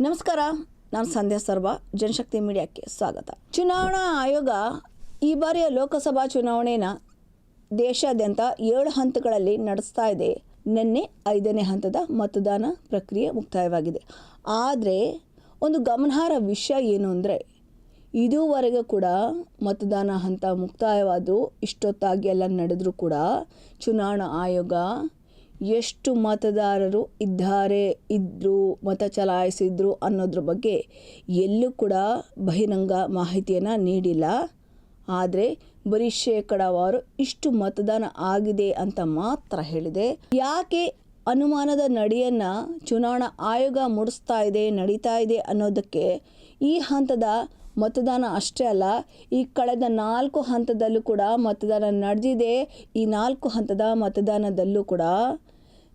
ನಮಸ್ಕಾರ, ನಾನು ಸಂಧ್ಯಾ ಸರ್ವ, ಜನಶಕ್ತಿ ಮೀಡಿಯಾಕ್ಕೆ ಸ್ವಾಗತ. ಚುನಾವಣಾ ಆಯೋಗ ಈ ಬಾರಿಯ ಲೋಕಸಭಾ ಚುನಾವಣೆನ ದೇಶಾದ್ಯಂತ ಏಳು ಹಂತಗಳಲ್ಲಿ ನಡೆಸ್ತಾ ಇದೆ. ನಿನ್ನೆ ಐದನೇ ಹಂತದ ಮತದಾನ ಪ್ರಕ್ರಿಯೆ ಮುಕ್ತಾಯವಾಗಿದೆ. ಆದರೆ, ಒಂದು ಗಮನಾರ್ಹ ವಿಷಯ ಏನು ಅಂದರೆ, ಇದುವರೆಗೂ ಕೂಡ ಮತದಾನ ಹಂತ ಮುಕ್ತಾಯವಾದರೂ, ಇಷ್ಟೊತ್ತಾಗಿ ಎಲ್ಲ ನಡೆದರೂ ಕೂಡ, ಚುನಾವಣಾ ಆಯೋಗ ಎಷ್ಟು ಮತದಾರರು ಇದ್ದಾರೆ ಇದ್ದರು ಮತ ಚಲಾಯಿಸಿದ್ರು ಅನ್ನೋದ್ರ ಬಗ್ಗೆ ಎಲ್ಲೂ ಕೂಡ ಬಹಿರಂಗ ಮಾಹಿತಿಯನ್ನು ನೀಡಿಲ್ಲ. ಆದರೆ ಬರೀ ಶೇಕಡಾವಾರು ಇಷ್ಟು ಮತದಾನ ಆಗಿದೆ ಅಂತ ಮಾತ್ರ ಹೇಳಿದೆ. ಯಾಕೆ ಅನುಮಾನದ ನಡೆಯನ್ನು ಚುನಾವಣಾ ಆಯೋಗ ಮೂಡಿಸ್ತಾ ಇದೆ, ನಡೀತಾ ಇದೆ ಅನ್ನೋದಕ್ಕೆ ಈ ಹಂತದ ಮತದಾನ ಅಷ್ಟೇ ಅಲ್ಲ, ಈ ಕಳೆದ ನಾಲ್ಕು ಹಂತದಲ್ಲೂ ಕೂಡ ಮತದಾನ ನಡೆದಿದೆ. ಈ ನಾಲ್ಕು ಹಂತದ ಮತದಾನದಲ್ಲೂ ಕೂಡ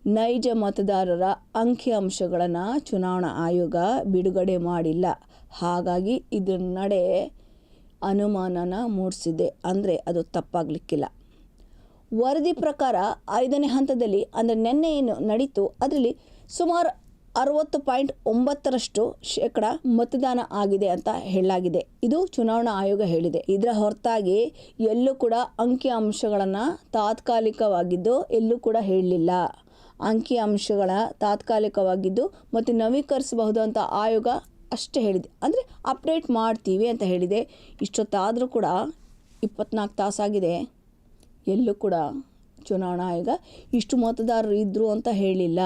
ನೈಜ ಮತದಾರರ ಅಂಕಿಅಂಶಗಳನ್ನು ಚುನಾವಣಾ ಆಯೋಗ ಬಿಡುಗಡೆ ಮಾಡಿಲ್ಲ. ಹಾಗಾಗಿ ಇದರ ನಡೆ ಅನುಮಾನನ ಮೂಡಿಸಿದೆ. ಅಂದರೆ ಅದು ತಪ್ಪಾಗಲಿಕ್ಕಿಲ್ಲ. ವರದಿ ಪ್ರಕಾರ ಐದನೇ ಹಂತದಲ್ಲಿ ಅಂದರೆ ನಿನ್ನೆ ಏನು ನಡೀತು, ಅದರಲ್ಲಿ ಸುಮಾರು ಅರವತ್ತು ಪಾಯಿಂಟ್ ಒಂಬತ್ತರಷ್ಟು ಶೇಕಡ ಮತದಾನ ಆಗಿದೆ ಅಂತ ಹೇಳಲಾಗಿದೆ. ಇದು ಚುನಾವಣಾ ಆಯೋಗ ಹೇಳಿದೆ. ಇದರ ಹೊರತಾಗಿ ಎಲ್ಲೂ ಕೂಡ ಅಂಕಿಅಂಶಗಳನ್ನು ತಾತ್ಕಾಲಿಕವಾಗಿದ್ದು ಎಲ್ಲೂ ಕೂಡ ಹೇಳಲಿಲ್ಲ. ಅಂಕಿ ಅಂಶಗಳ ತಾತ್ಕಾಲಿಕವಾಗಿದ್ದು ಮತ್ತು ಅಂತ ಆಯೋಗ ಅಷ್ಟೇ ಹೇಳಿದೆ. ಅಂದರೆ ಅಪ್ಡೇಟ್ ಮಾಡ್ತೀವಿ ಅಂತ ಹೇಳಿದೆ. ಇಷ್ಟೊತ್ತಾದರೂ ಕೂಡ ಇಪ್ಪತ್ನಾಲ್ಕು ತಾಸಾಗಿದೆ ಎಲ್ಲೂ ಕೂಡ ಚುನಾವಣಾ ಆಯೋಗ ಇಷ್ಟು ಮತದಾರರು ಇದ್ದರು ಅಂತ ಹೇಳಿಲ್ಲ.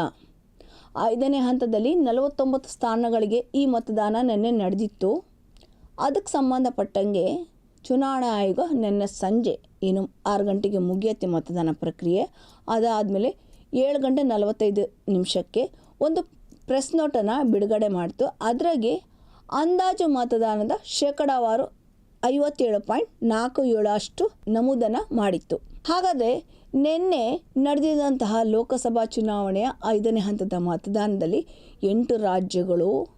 ಐದನೇ ಹಂತದಲ್ಲಿ ನಲವತ್ತೊಂಬತ್ತು ಸ್ಥಾನಗಳಿಗೆ ಈ ಮತದಾನ ನಿನ್ನೆ ನಡೆದಿತ್ತು. ಅದಕ್ಕೆ ಸಂಬಂಧಪಟ್ಟಂಗೆ ಚುನಾವಣಾ ಆಯೋಗ ನಿನ್ನೆ ಸಂಜೆ, ಏನು ಆರು ಗಂಟೆಗೆ ಮುಗಿಯತ್ತೆ ಮತದಾನ ಪ್ರಕ್ರಿಯೆ. ಅದಾದಮೇಲೆ ಏಳು ಗಂಟೆ ನಲವತ್ತೈದು ನಿಮಿಷಕ್ಕೆ ಒಂದು ಪ್ರೆಸ್ ನೋಟನ್ನು ಬಿಡುಗಡೆ ಮಾಡಿತು. ಅದರಾಗೆ ಅಂದಾಜು ಮತದಾನದ ಶೇಕಡಾವಾರು ಐವತ್ತೇಳು ಪಾಯಿಂಟ್ ನಾಲ್ಕು ಏಳು ನಮೂದನ ಮಾಡಿತ್ತು. ಹಾಗಾದರೆ ನಿನ್ನೆ ನಡೆದಿದಂತಹ ಲೋಕಸಭಾ ಚುನಾವಣೆಯ ಐದನೇ ಹಂತದ ಮತದಾನದಲ್ಲಿ ಎಂಟು ರಾಜ್ಯಗಳು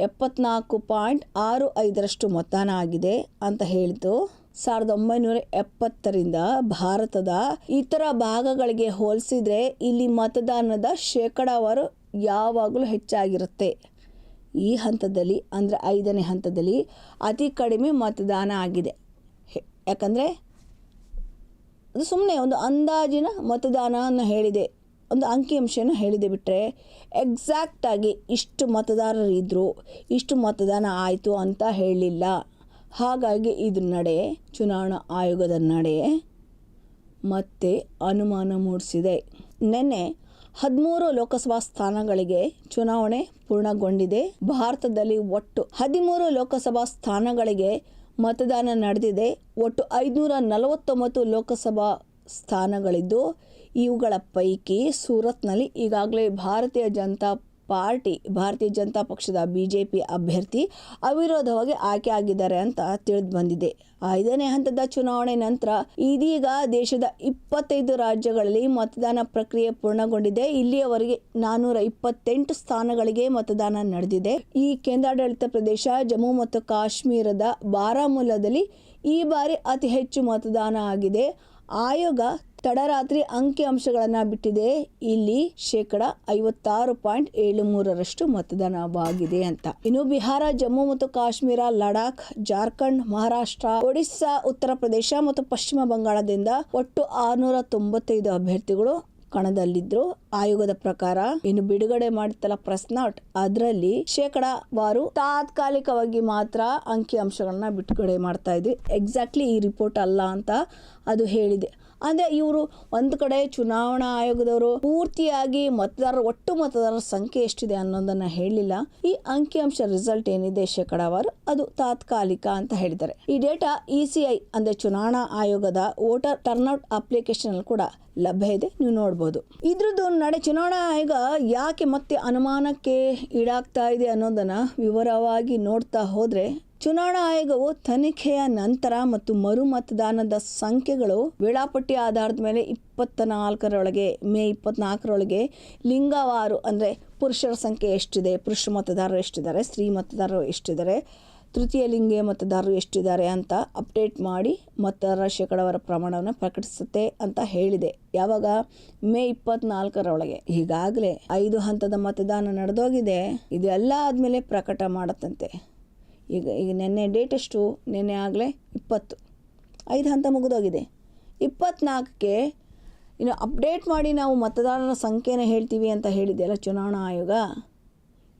ಎಪ್ಪತ್ನಾಲ್ಕು ಪಾಯಿಂಟ್ ಆರು ಐದರಷ್ಟು ಮತದಾನ ಆಗಿದೆ ಅಂತ ಹೇಳಿತು. ಸಾವಿರದ ಒಂಬೈನೂರ ಎಪ್ಪತ್ತರಿಂದ ಭಾರತದ ಇತರ ಭಾಗಗಳಿಗೆ ಹೋಲಿಸಿದರೆ ಇಲ್ಲಿ ಮತದಾನದ ಶೇಕಡಾವಾರು ಯಾವಾಗಲೂ ಹೆಚ್ಚಾಗಿರುತ್ತೆ. ಈ ಹಂತದಲ್ಲಿ ಅಂದರೆ ಐದನೇ ಹಂತದಲ್ಲಿ ಅತಿ ಕಡಿಮೆ ಮತದಾನ ಆಗಿದೆ. ಯಾಕಂದರೆ ಅದು ಸುಮ್ಮನೆ ಒಂದು ಅಂದಾಜಿನ ಮತದಾನವನ್ನು ಹೇಳಿದೆ, ಒಂದು ಅಂಕಿಅಂಶನ ಹೇಳಿದೆ ಬಿಟ್ಟರೆ ಎಕ್ಸಾಕ್ಟಾಗಿ ಇಷ್ಟು ಮತದಾರರಿದ್ದರು ಇಷ್ಟು ಮತದಾನ ಆಯಿತು ಅಂತ ಹೇಳಲಿಲ್ಲ. ಹಾಗಾಗಿ ಇದು ನಡೆ, ಚುನಾವಣಾ ಆಯೋಗದ ನಡೆ ಮತ್ತೆ ಅನುಮಾನ ಮೂಡಿಸಿದೆ. ನಿನ್ನೆ ಹದಿಮೂರು ಲೋಕಸಭಾ ಸ್ಥಾನಗಳಿಗೆ ಚುನಾವಣೆ ಪೂರ್ಣಗೊಂಡಿದೆ. ಭಾರತದಲ್ಲಿ ಒಟ್ಟು ಹದಿಮೂರು ಲೋಕಸಭಾ ಸ್ಥಾನಗಳಿಗೆ ಮತದಾನ ನಡೆದಿದೆ. ಒಟ್ಟು ಐದುನೂರ ನಲವತ್ತೊಂಬತ್ತು ಲೋಕಸಭಾ ಸ್ಥಾನಗಳಿದ್ದು, ಇವುಗಳ ಪೈಕಿ ಸೂರತ್ನಲ್ಲಿ ಈಗಾಗಲೇ ಭಾರತೀಯ ಜನತಾ ಪಾರ್ಟಿ ಭಾರತೀಯ ಜನತಾ ಪಕ್ಷದ ಬಿಜೆಪಿ ಅಭ್ಯರ್ಥಿ ಅವಿರೋಧವಾಗಿ ಆಯ್ಕೆ ಆಗಿದ್ದಾರೆ ಅಂತ ತಿಳಿದು ಬಂದಿದೆ. ಐದನೇ ಹಂತದ ಚುನಾವಣೆ ನಂತರ ಇದೀಗ ದೇಶದ ಇಪ್ಪತ್ತೈದು ರಾಜ್ಯಗಳಲ್ಲಿ ಮತದಾನ ಪ್ರಕ್ರಿಯೆ ಪೂರ್ಣಗೊಂಡಿದೆ. ಇಲ್ಲಿಯವರೆಗೆ ನಾನೂರ ಇಪ್ಪತ್ತೆಂಟು ಸ್ಥಾನಗಳಿಗೆ ಮತದಾನ ನಡೆದಿದೆ. ಈ ಕೇಂದ್ರಾಡಳಿತ ಪ್ರದೇಶ ಜಮ್ಮು ಮತ್ತು ಕಾಶ್ಮೀರದ ಬಾರಾಮುಲ್ಲಾದಲ್ಲಿ ಈ ಬಾರಿ ಅತಿ ಹೆಚ್ಚು ಮತದಾನ ಆಗಿದೆ. ಆಯೋಗ ತಡರಾತ್ರಿ ಅಂಕಿ ಅಂಶಗಳನ್ನು ಬಿಟ್ಟಿದೆ. ಇಲ್ಲಿ ಶೇಕಡ ಐವತ್ತಾರು ಪಾಯಿಂಟ್ ಏಳು ಮೂರರಷ್ಟು ಮತದಾನವಾಗಿದೆ ಅಂತ. ಇನ್ನು ಬಿಹಾರ, ಜಮ್ಮು ಮತ್ತು ಕಾಶ್ಮೀರ, ಲಡಾಖ್, ಜಾರ್ಖಂಡ್, ಮಹಾರಾಷ್ಟ್ರ, ಒಡಿಸ್ಸಾ, ಉತ್ತರ ಪ್ರದೇಶ ಮತ್ತು ಪಶ್ಚಿಮ ಬಂಗಾಳದಿಂದ ಒಟ್ಟು ಆರುನೂರ ತೊಂಬತ್ತೈದು ಅಭ್ಯರ್ಥಿಗಳು ಕಣದಲ್ಲಿದ್ರು. ಆಯೋಗದ ಪ್ರಕಾರ ಇನ್ನು ಬಿಡುಗಡೆ ಮಾಡಿತಲ್ಲ ಪ್ರೆಸ್ ನಾಟ್ ಅದರಲ್ಲಿ ಶೇಕಡಾವಾರು ತಾತ್ಕಾಲಿಕವಾಗಿ ಮಾತ್ರ ಅಂಕಿ ಅಂಶಗಳನ್ನ ಬಿಡುಗಡೆ ಮಾಡ್ತಾ ಇದ್ವಿ. ಎಕ್ಸಾಕ್ಟ್ಲಿ ಈ ರಿಪೋರ್ಟ್ ಅಲ್ಲ ಅಂತ ಅದು ಹೇಳಿದೆ. ಅಂದರೆ ಇವರು ಒಂದು ಕಡೆ ಚುನಾವಣಾ ಆಯೋಗದವರು ಪೂರ್ತಿಯಾಗಿ ಮತದಾರರ, ಒಟ್ಟು ಮತದಾರರ ಸಂಖ್ಯೆ ಎಷ್ಟಿದೆ ಅನ್ನೋದನ್ನ ಹೇಳಿಲ್ಲ. ಈ ಅಂಕಿಅಂಶ ರಿಸಲ್ಟ್ ಏನಿದೆ ಶೇಕಡಾವಾರು ಅದು ತಾತ್ಕಾಲಿಕ ಅಂತ ಹೇಳಿದ್ದಾರೆ. ಈ ಡೇಟಾ ಇ ಸಿ ಐ ಅಂದ್ರೆ ಚುನಾವಣಾ ಆಯೋಗದ ವೋಟರ್ ಟರ್ನ್ಔಟ್ ಅಪ್ಲಿಕೇಶನ್ ಕೂಡ ಲಭ್ಯ ಇದೆ, ನೀವು ನೋಡ್ಬೋದು. ಇದ್ರದ್ದು ನಡೆ, ಚುನಾವಣಾ ಆಯೋಗ ಯಾಕೆ ಮತ್ತೆ ಅನುಮಾನಕ್ಕೆ ಈಡಾಗ್ತಾ ಇದೆ ಅನ್ನೋದನ್ನ ವಿವರವಾಗಿ ನೋಡ್ತಾ ಹೋದ್ರೆ ಚುನಾವಣಾ ಆಯೋಗವು ತನಿಖೆಯ ನಂತರ ಮತ್ತು ಮರು ಮತದಾನದ ಸಂಖ್ಯೆಗಳು ವೇಳಾಪಟ್ಟಿ ಆಧಾರದ ಮೇಲೆ ಇಪ್ಪತ್ತ ನಾಲ್ಕರೊಳಗೆ ಮೇ ಇಪ್ಪತ್ನಾಲ್ಕರೊಳಗೆ ಲಿಂಗವಾರು ಅಂದರೆ ಪುರುಷರ ಸಂಖ್ಯೆ ಎಷ್ಟಿದೆ, ಪುರುಷ ಮತದಾರರು ಎಷ್ಟಿದ್ದಾರೆ, ಸ್ತ್ರೀ ಮತದಾರರು ಎಷ್ಟಿದ್ದಾರೆ, ತೃತೀಯ ಲಿಂಗೀಯ ಮತದಾರರು ಎಷ್ಟಿದ್ದಾರೆ ಅಂತ ಅಪ್ಡೇಟ್ ಮಾಡಿ ಮತದಾರರ ಶೇಕಡಾವಾರ ಪ್ರಮಾಣವನ್ನು ಪ್ರಕಟಿಸುತ್ತೆ ಅಂತ ಹೇಳಿದೆ. ಯಾವಾಗ? ಮೇ ಇಪ್ಪತ್ನಾಲ್ಕರೊಳಗೆ. ಈಗಾಗಲೇ ಐದು ಹಂತದ ಮತದಾನ ನಡೆದೋಗಿದೆ. ಇದೆಲ್ಲ ಆದಮೇಲೆ ಪ್ರಕಟ ಮಾಡತ್ತಂತೆ. ಈಗ ಈಗ ನಿನ್ನೆ ಡೇಟ್ ಎಷ್ಟು ನಿನ್ನೆ ಆಗಲೇ ಇಪ್ಪತ್ತು. ಐದು ಹಂತ ಮುಗಿದೋಗಿದೆ. ಇಪ್ಪತ್ತ್ನಾಲ್ಕಕ್ಕೆ ಇನ್ನು ಅಪ್ಡೇಟ್ ಮಾಡಿ ನಾವು ಮತದಾರರ ಸಂಖ್ಯೆನ ಹೇಳ್ತೀವಿ ಅಂತ ಹೇಳಿದೆಯಲ್ಲ ಚುನಾವಣಾ ಆಯೋಗ.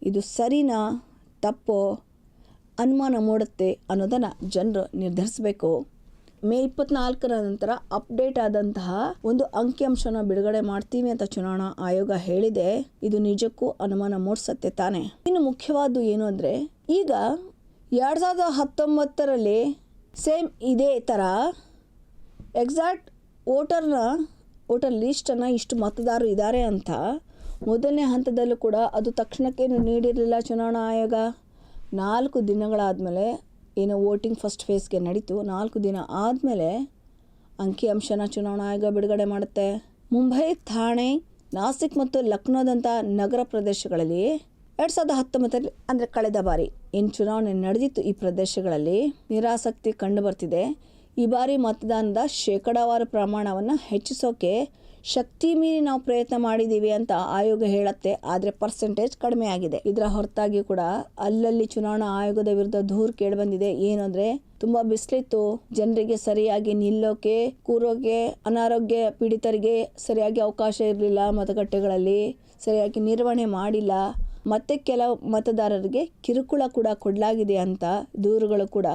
ಇದು ಸರಿನಾ, ತಪ್ಪೋ, ಅನುಮಾನ ಮೂಡುತ್ತೆ ಅನ್ನೋದನ್ನು ಜನರು ನಿರ್ಧರಿಸಬೇಕು. ಮೇ ಇಪ್ಪತ್ನಾಲ್ಕರ ನಂತರ ಅಪ್ಡೇಟ್ ಆದಂತಹ ಒಂದು ಅಂಕಿಅಂಶನ ಬಿಡುಗಡೆ ಮಾಡ್ತೀವಿ ಅಂತ ಚುನಾವಣಾ ಆಯೋಗ ಹೇಳಿದೆ. ಇದು ನಿಜಕ್ಕೂ ಅನುಮಾನ ಮೂಡಿಸತ್ತೆ ತಾನೆ. ಇನ್ನು ಮುಖ್ಯವಾದ್ದು ಏನು ಅಂದರೆ, ಈಗ ಎರಡು ಸಾವಿರದ ಹತ್ತೊಂಬತ್ತರಲ್ಲಿ ಸೇಮ್ ಇದೇ ಥರ ಎಕ್ಸಾಕ್ಟ್ ವೋಟರ್ನ, ವೋಟರ್ ಲಿಸ್ಟನ್ನು ಇಷ್ಟು ಮತದಾರರು ಇದ್ದಾರೆ ಅಂತ ಮೊದಲನೇ ಹಂತದಲ್ಲೂ ಕೂಡ ಅದು ತಕ್ಷಣಕ್ಕೆ ನೀಡಿರಲಿಲ್ಲ ಚುನಾವಣಾ ಆಯೋಗ. ನಾಲ್ಕು ದಿನಗಳಾದಮೇಲೆ ಏನು ವೋಟಿಂಗ್ ಫಸ್ಟ್ ಫೇಸ್ಗೆ ನಡೀತು. ನಾಲ್ಕು ದಿನ ಆದಮೇಲೆ ಅಂಕಿಅಂಶನ ಚುನಾವಣಾ ಆಯೋಗ ಬಿಡುಗಡೆ ಮಾಡುತ್ತೆ. ಮುಂಬೈ, ಥಾಣೆ, ನಾಸಿಕ್ ಮತ್ತು ಲಕ್ನೋದಂಥ ನಗರ ಪ್ರದೇಶಗಳಲ್ಲಿ ಎರಡು ಸಾವಿರದ ಹತ್ತೊಂಬತ್ತರಲ್ಲಿ ಅಂದರೆ ಕಳೆದ ಬಾರಿ ಏನು ಚುನಾವಣೆ ನಡೆದಿತ್ತು ಈ ಪ್ರದೇಶಗಳಲ್ಲಿ. ನಿರಾಸಕ್ತಿ ಕಂಡು ಬರ್ತಿದೆ ಈ ಬಾರಿ ಮತದಾನದ ಶೇಕಡಾವಾರು ಪ್ರಮಾಣವನ್ನು ಹೆಚ್ಚಿಸೋಕೆ ಶಕ್ತಿ ಮೀರಿ ನಾವು ಪ್ರಯತ್ನ ಮಾಡಿದ್ದೀವಿ ಅಂತ ಆಯೋಗ ಹೇಳುತ್ತೆ. ಆದರೆ ಪರ್ಸೆಂಟೇಜ್ ಕಡಿಮೆ ಆಗಿದೆ ಇದರ ಹೊರತಾಗಿ ಕೂಡ ಅಲ್ಲಲ್ಲಿ ಚುನಾವಣಾ ಆಯೋಗದ ವಿರುದ್ಧ ದೂರು ಕೇಳಿಬಂದಿದೆ. ಏನು ಅಂದರೆ, ತುಂಬ ಬಿಸಿಲಿತ್ತು. ಜನರಿಗೆ ಸರಿಯಾಗಿ ನಿಲ್ಲೋಕೆ, ಕೂರೋಕೆ, ಅನಾರೋಗ್ಯ ಪೀಡಿತರಿಗೆ ಸರಿಯಾಗಿ ಅವಕಾಶ ಇರಲಿಲ್ಲ ಮತಗಟ್ಟೆಗಳಲ್ಲಿ. ಸರಿಯಾಗಿ ನಿರ್ವಹಣೆ ಮಾಡಿಲ್ಲ. ಮತ್ತೆ ಕೆಲವು ಮತದಾರರಿಗೆ ಕಿರುಕುಳ ಕೂಡ ಕೊಡಲಾಗಿದೆ ಅಂತ ದೂರುಗಳು ಕೂಡ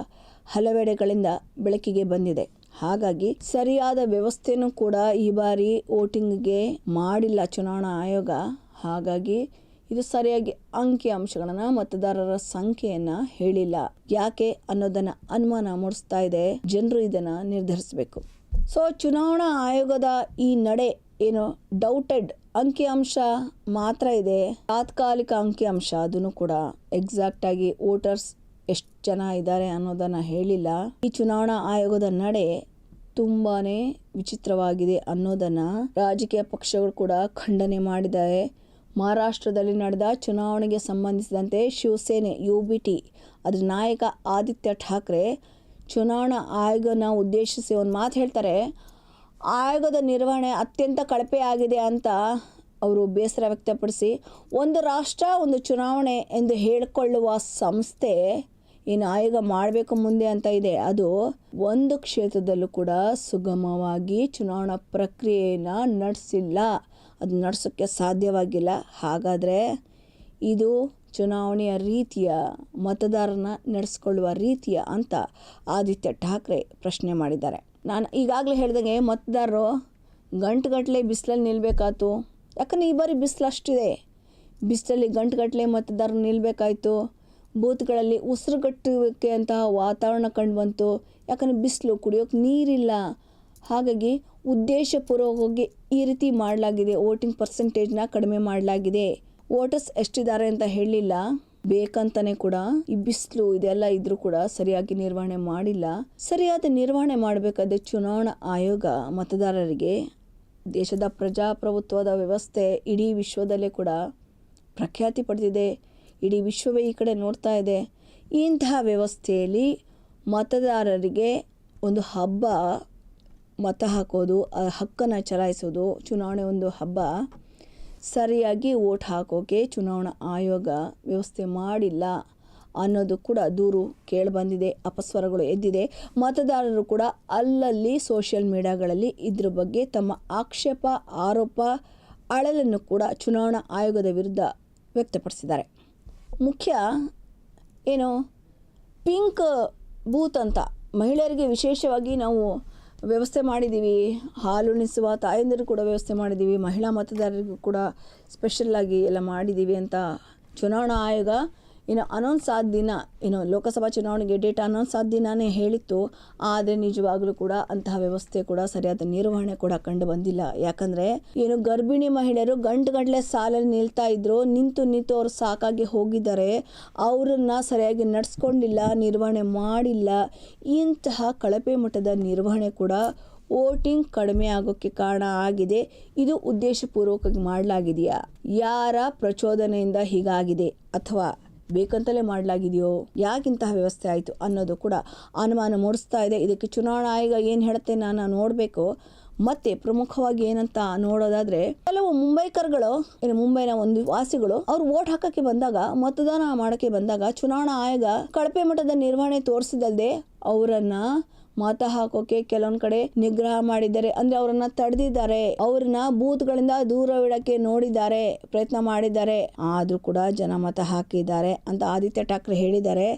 ಹಲವೆಡೆಗಳಿಂದ ಬೆಳಕಿಗೆ ಬಂದಿದೆ. ಹಾಗಾಗಿ ಸರಿಯಾದ ವ್ಯವಸ್ಥೆಯನ್ನು ಕೂಡ ಈ ಬಾರಿ ವೋಟಿಂಗ್ಗೆ ಮಾಡಿಲ್ಲ ಚುನಾವಣಾ ಆಯೋಗ. ಹಾಗಾಗಿ ಇದು ಸರಿಯಾಗಿ ಅಂಕಿ ಅಂಶಗಳನ್ನು ಮತದಾರರ ಸಂಖ್ಯೆಯನ್ನು ಹೇಳಿಲ್ಲ. ಯಾಕೆ ಅನ್ನೋದನ್ನು ಅನುಮಾನ ಮೂಡಿಸ್ತಾ ಇದೆ. ಜನರು ಇದನ್ನು ನಿರ್ಧರಿಸಬೇಕು. ಸೊ, ಚುನಾವಣಾ ಆಯೋಗದ ಈ ನಡೆ ಏನು ಡೌಟೆಡ್ ಅಂಕಿಅಂಶ ಮಾತ್ರ ಇದೆ. ತಾತ್ಕಾಲಿಕ ಅಂಕಿಅಂಶ ಅದನ್ನು ಕೂಡ ಎಕ್ಸಾಕ್ಟ್ ಆಗಿ ವೋಟರ್ಸ್ ಎಷ್ಟು ಜನ ಇದ್ದಾರೆ ಅನ್ನೋದನ್ನು ಹೇಳಿಲ್ಲ. ಈ ಚುನಾವಣಾ ಆಯೋಗದ ನಡೆ ತುಂಬಾನೇ ವಿಚಿತ್ರವಾಗಿದೆ ಅನ್ನೋದನ್ನ ರಾಜಕೀಯ ಪಕ್ಷಗಳು ಕೂಡ ಖಂಡನೆ ಮಾಡಿದ್ದಾರೆ. ಮಹಾರಾಷ್ಟ್ರದಲ್ಲಿ ನಡೆದ ಚುನಾವಣೆಗೆ ಸಂಬಂಧಿಸಿದಂತೆ ಶಿವಸೇನೆ ಯು ಬಿ ಟಿ ಅದರ ನಾಯಕ ಆದಿತ್ಯ ಠಾಕ್ರೆ ಚುನಾವಣಾ ಆಯೋಗನ ಉದ್ದೇಶಿಸಿ ಒಂದು ಮಾತು ಹೇಳ್ತಾರೆ. ಆಯೋಗದ ನಿರ್ವಹಣೆ ಅತ್ಯಂತ ಕಳಪೆಯಾಗಿದೆ ಅಂತ ಅವರು ಬೇಸರ ವ್ಯಕ್ತಪಡಿಸಿ, ಒಂದು ರಾಷ್ಟ್ರ, ಒಂದು ಚುನಾವಣೆ ಎಂದು ಹೇಳಿಕೊಳ್ಳುವ ಸಂಸ್ಥೆ ಏನು ಆಯೋಗ ಮಾಡಬೇಕು ಮುಂದೆ ಅಂತ ಇದೆ. ಅದು ಒಂದು ಕ್ಷೇತ್ರದಲ್ಲೂ ಕೂಡ ಸುಗಮವಾಗಿ ಚುನಾವಣಾ ಪ್ರಕ್ರಿಯೆಯನ್ನು ನಡೆಸಿಲ್ಲ. ಅದು ನಡೆಸೋಕ್ಕೆ ಸಾಧ್ಯವಾಗಿಲ್ಲ. ಹಾಗಾದರೆ ಇದು ಚುನಾವಣೆಯ ರೀತಿಯ ಮತದಾರನ ನಡೆಸ್ಕೊಳ್ಳುವ ರೀತಿಯ ಅಂತ ಆದಿತ್ಯ ಠಾಕ್ರೆ ಪ್ರಶ್ನೆ ಮಾಡಿದ್ದಾರೆ. ನಾನು ಈಗಾಗಲೇ ಹೇಳ್ದಂಗೆ ಮತದಾರರು ಗಂಟುಗಟ್ಟಲೆ ಬಿಸಿಲಲ್ಲಿ ನಿಲ್ಲಬೇಕಾಯ್ತು ಯಾಕಂದರೆ ಈ ಬಾರಿ ಬಿಸಿಲು ಅಷ್ಟಿದೆ. ಬಿಸಿಲಲ್ಲಿ ಗಂಟುಗಟ್ಟಲೆ ಮತದಾರರು ನಿಲ್ಲಬೇಕಾಯ್ತು ಬೂತ್ಗಳಲ್ಲಿ ಉಸಿರುಗಟ್ಟುವಿಕೆ ಅಂತಹ ವಾತಾವರಣ ಕಂಡು ಬಂತು. ಯಾಕಂದರೆ ಬಿಸಿಲು ಕುಡಿಯೋಕೆ ನೀರಿಲ್ಲ. ಹಾಗಾಗಿ ಉದ್ದೇಶಪೂರ್ವಕವಾಗಿ ಈ ರೀತಿ ಮಾಡಲಾಗಿದೆ. ವೋಟಿಂಗ್ ಪರ್ಸೆಂಟೇಜ್ನ ಕಡಿಮೆ ಮಾಡಲಾಗಿದೆ. ವೋಟರ್ಸ್ ಎಷ್ಟಿದ್ದಾರೆ ಅಂತ ಹೇಳಲಿಲ್ಲ. ಬೇಕಂತಾನೆ ಕೂಡ ಈ ಬಿಸಿಲು ಇದೆಲ್ಲ ಇದ್ರೂ ಕೂಡ ಸರಿಯಾಗಿ ನಿರ್ವಹಣೆ ಮಾಡಿಲ್ಲ. ಸರಿಯಾದ ನಿರ್ವಹಣೆ ಮಾಡಬೇಕಾದ ಚುನಾವಣಾ ಆಯೋಗ, ಮತದಾರರಿಗೆ ದೇಶದ ಪ್ರಜಾಪ್ರಭುತ್ವದ ವ್ಯವಸ್ಥೆ ಇಡೀ ವಿಶ್ವದಲ್ಲೇ ಕೂಡ ಪ್ರಖ್ಯಾತಿ ಪಡೆದಿದೆ. ಇಡೀ ವಿಶ್ವವೇ ಈ ಕಡೆ ನೋಡ್ತಾ ಇದೆ. ಇಂತಹ ವ್ಯವಸ್ಥೆಯಲ್ಲಿ ಮತದಾರರಿಗೆ ಒಂದು ಹಬ್ಬ ಮತ ಹಾಕೋದು, ಆ ಹಕ್ಕನ್ನು ಚಲಾಯಿಸೋದು, ಚುನಾವಣೆ ಒಂದು ಹಬ್ಬ ಸರಿಯಾಗಿ ವೋಟ್ ಹಾಕೋಕೆ ಚುನಾವಣಾ ಆಯೋಗ ವ್ಯವಸ್ಥೆ ಮಾಡಿಲ್ಲ ಅನ್ನೋದು ಕೂಡ ದೂರು ಕೇಳಿಬಂದಿದೆ, ಅಪಸ್ವರಗಳು ಎದ್ದಿದೆ. ಮತದಾರರು ಕೂಡ ಅಲ್ಲಲ್ಲಿ ಸೋಷಿಯಲ್ ಮೀಡಿಯಾಗಳಲ್ಲಿ ಇದ್ರ ಬಗ್ಗೆ ತಮ್ಮ ಆಕ್ಷೇಪ, ಆರೋಪ, ಅಳಲನ್ನು ಕೂಡ ಚುನಾವಣಾ ಆಯೋಗದ ವಿರುದ್ಧ ವ್ಯಕ್ತಪಡಿಸಿದ್ದಾರೆ. ಮುಖ್ಯ ಏನು? ಪಿಂಕ್ ಬೂತ್ ಅಂತ ಮಹಿಳೆಯರಿಗೆ ವಿಶೇಷವಾಗಿ ನಾವು ವ್ಯವಸ್ಥೆ ಮಾಡಿದ್ದೀವಿ ಹಾಲುಣಿಸುವ ತಾಯಂದಿರು ಕೂಡ ವ್ಯವಸ್ಥೆ ಮಾಡಿದ್ದೀವಿ ಮಹಿಳಾ ಮತದಾರರಿಗೂ ಕೂಡ ಸ್ಪೆಷಲ್ಲಾಗಿ ಎಲ್ಲ ಮಾಡಿದ್ದೀವಿ ಅಂತ ಚುನಾವಣಾ ಆಯೋಗ ಇನ್ನು ಅನೌನ್ಸ್ ಆದ ದಿನ ಏನು ಲೋಕಸಭಾ ಚುನಾವಣೆಗೆ ಡೇಟ್ ಅನೌನ್ಸ್ ಆದ ದಿನವೇ ಹೇಳಿತ್ತು. ಆದರೆ ನಿಜವಾಗ್ಲೂ ಕೂಡ ಅಂತಹ ವ್ಯವಸ್ಥೆ ಕೂಡ ಸರಿಯಾದ ನಿರ್ವಹಣೆ ಕೂಡ ಕಂಡು ಬಂದಿಲ್ಲ. ಯಾಕಂದರೆ ಏನು ಗರ್ಭಿಣಿ ಮಹಿಳೆಯರು ಗಂಟು ಗಂಟಲೆ ಸಾಲಲ್ಲಿ ನಿಲ್ತಾ ಇದ್ರು. ನಿಂತು ನಿಂತು ಅವ್ರು ಸಾಕಾಗಿ ಹೋಗಿದ್ದಾರೆ. ಅವರನ್ನು ಸರಿಯಾಗಿ ನಡೆಸ್ಕೊಂಡಿಲ್ಲ, ನಿರ್ವಹಣೆ ಮಾಡಿಲ್ಲ. ಇಂತಹ ಕಳಪೆ ಮಟ್ಟದ ನಿರ್ವಹಣೆ ಕೂಡ ವೋಟಿಂಗ್ ಕಡಿಮೆ ಆಗೋಕ್ಕೆ ಕಾರಣ ಆಗಿದೆ. ಇದು ಉದ್ದೇಶಪೂರ್ವಕವಾಗಿ ಮಾಡಲಾಗಿದೆಯಾ? ಯಾರ ಪ್ರಚೋದನೆಯಿಂದ ಹೀಗಾಗಿದೆ? ಅಥವಾ ಬೇಕಂತಲೇ ಮಾಡಲಾಗಿದೆಯೋ? ಯಾಕಿಂತಹ ವ್ಯವಸ್ಥೆ ಆಯಿತು ಅನ್ನೋದು ಕೂಡ ಅನುಮಾನ ಮೂಡಿಸ್ತಾ ಇದೆ. ಇದಕ್ಕೆ ಚುನಾವಣಾ ಆಯೋಗ ಏನು ಹೇಳುತ್ತೆ ನಾನು ನೋಡಬೇಕು. ಮತ್ತೆ ಪ್ರಮುಖವಾಗಿ ಏನಂತ ನೋಡೋದಾದ್ರೆ, ಕೆಲವು ಮುಂಬೈಕರ್ಗಳು, ಏನು ಮುಂಬೈನ ಒಂದು ವಾಸಿಗಳು, ಅವ್ರು ವೋಟ್ ಹಾಕಕ್ಕೆ ಬಂದಾಗ, ಮತದಾನ ಮಾಡಕ್ಕೆ ಬಂದಾಗ ಚುನಾವಣಾ ಆಯೋಗ ಕಳಪೆ ಮಟ್ಟದ ನಿರ್ವಹಣೆ ತೋರಿಸಿದಲ್ಲದೆ ಅವರನ್ನ ಮತ ಹಾಕೋಕೆ ಕೆಲವೊಂದ್ ಕಡೆ ನಿಗ್ರಹ ಮಾಡಿದ್ದಾರೆ. ಅಂದ್ರೆ ಅವರನ್ನ ತಡೆದಿದ್ದಾರೆ. ಅವ್ರನ್ನ ಬೂತ್ಗಳಿಂದ ದೂರವಿಡಕ್ಕೆ ನೋಡಿದ್ದಾರೆ, ಪ್ರಯತ್ನ ಮಾಡಿದ್ದಾರೆ. ಆದ್ರೂ ಕೂಡ ಜನ ಮತ ಹಾಕಿದ್ದಾರೆ ಅಂತ ಆದಿತ್ಯ ಠಾಕ್ರೆ ಹೇಳಿದ್ದಾರೆ.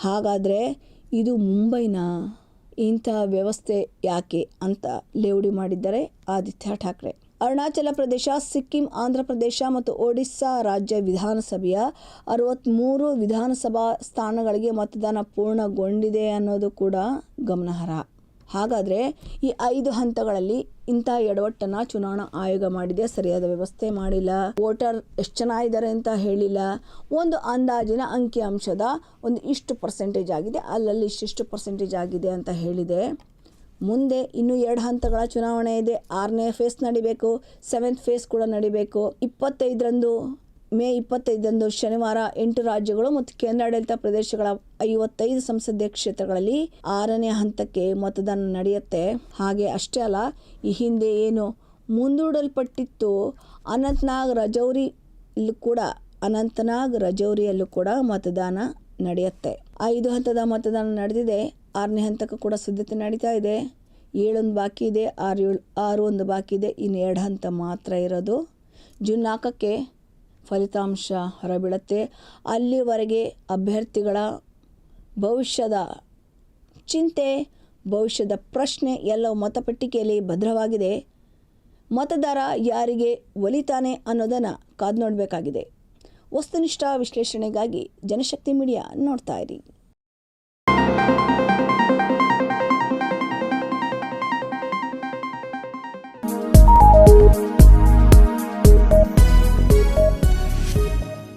ಹಾಗಾದ್ರೆ ಇದು ಮುಂಬೈನ ಇಂತಹ ವ್ಯವಸ್ಥೆ ಯಾಕೆ ಅಂತ ಲೇವಡಿ ಮಾಡಿದ್ದಾರೆ ಆದಿತ್ಯ ಠಾಕ್ರೆ. ಅರುಣಾಚಲ ಪ್ರದೇಶ, ಸಿಕ್ಕಿಂ, ಆಂಧ್ರ ಪ್ರದೇಶ ಮತ್ತು ಒಡಿಶಾ ರಾಜ್ಯ ವಿಧಾನಸಭೆಯ ಅರವತ್ತ್ಮೂರು ವಿಧಾನಸಭಾ ಸ್ಥಾನಗಳಿಗೆ ಮತದಾನ ಪೂರ್ಣಗೊಂಡಿದೆ ಅನ್ನೋದು ಕೂಡ ಗಮನಾರ್ಹ. ಹಾಗಾದರೆ ಈ ಐದು ಹಂತಗಳಲ್ಲಿ ಇಂಥ ಎಡವಟ್ಟನ್ನು ಚುನಾವಣಾ ಆಯೋಗ ಮಾಡಿದೆ, ಸರಿಯಾದ ವ್ಯವಸ್ಥೆ ಮಾಡಿಲ್ಲ, ವೋಟರ್ ಎಷ್ಟು ಜನ ಇದ್ದಾರೆ ಅಂತ ಹೇಳಿಲ್ಲ, ಒಂದು ಅಂದಾಜಿನ ಅಂಕಿಅಂಶದ ಒಂದು ಇಷ್ಟು ಪರ್ಸೆಂಟೇಜ್ ಆಗಿದೆ, ಅಲ್ಲಲ್ಲಿ ಇಷ್ಟಿಷ್ಟು ಪರ್ಸೆಂಟೇಜ್ ಆಗಿದೆ ಅಂತ ಹೇಳಿದೆ. ಮುಂದೆ ಇನ್ನೂ ಎರಡು ಹಂತಗಳ ಚುನಾವಣೆ ಇದೆ. ಆರನೇ ಫೇಸ್ ನಡಿಬೇಕು ಸೆವೆಂತ್ ಫೇಸ್ ಕೂಡ ನಡಿಬೇಕು. ಇಪ್ಪತ್ತೈದರಂದು, ಮೇ ಇಪ್ಪತ್ತೈದರಂದು ಶನಿವಾರ ಎಂಟು ರಾಜ್ಯಗಳು ಮತ್ತು ಕೇಂದ್ರಾಡಳಿತ ಪ್ರದೇಶಗಳ ಐವತ್ತೈದು ಸಂಸದೀಯ ಕ್ಷೇತ್ರಗಳಲ್ಲಿ ಆರನೇ ಹಂತಕ್ಕೆ ಮತದಾನ ನಡೆಯುತ್ತೆ. ಹಾಗೆ ಅಷ್ಟೇ ಅಲ್ಲ, ಈ ಹಿಂದೆ ಏನು ಮುಂದೂಡಲ್ಪಟ್ಟಿತ್ತು, ಅನಂತನಾಗ್ ರಜೌರಿ ಕೂಡ, ಅನಂತನಾಗ್ ರಜೌರಿಯಲ್ಲೂ ಕೂಡ ಮತದಾನ ನಡೆಯುತ್ತೆ. ಐದು ಹಂತದ ಮತದಾನ ನಡೆದಿದೆ. ಆರನೇ ಹಂತಕ್ಕೂ ಕೂಡ ಸಿದ್ಧತೆ ನಡೀತಾ ಇದೆ. ಏಳೊಂದು ಬಾಕಿ ಇದೆ, ಆರು ಏಳು, ಆರು ಒಂದು ಬಾಕಿ ಇದೆ, ಇನ್ನು ಎರಡು ಹಂತ ಮಾತ್ರ ಇರೋದು. ಜೂನ್ ನಾಲ್ಕಕ್ಕೆ ಫಲಿತಾಂಶ ಹೊರಬೀಳುತ್ತೆ. ಅಲ್ಲಿವರೆಗೆ ಅಭ್ಯರ್ಥಿಗಳ ಭವಿಷ್ಯದ ಚಿಂತೆ, ಭವಿಷ್ಯದ ಪ್ರಶ್ನೆ ಎಲ್ಲವೂ ಮತಪಟ್ಟಿಕೆಯಲ್ಲಿ ಭದ್ರವಾಗಿದೆ. ಮತದಾರ ಯಾರಿಗೆ ಒಲಿತಾನೆ ಅನ್ನೋದನ್ನು ಕಾದು ನೋಡಬೇಕಾಗಿದೆ. ವಸ್ತುನಿಷ್ಠ ವಿಶ್ಲೇಷಣೆಗಾಗಿ ಜನಶಕ್ತಿ ಮೀಡಿಯಾ ನೋಡ್ತಾ ಇರಿ.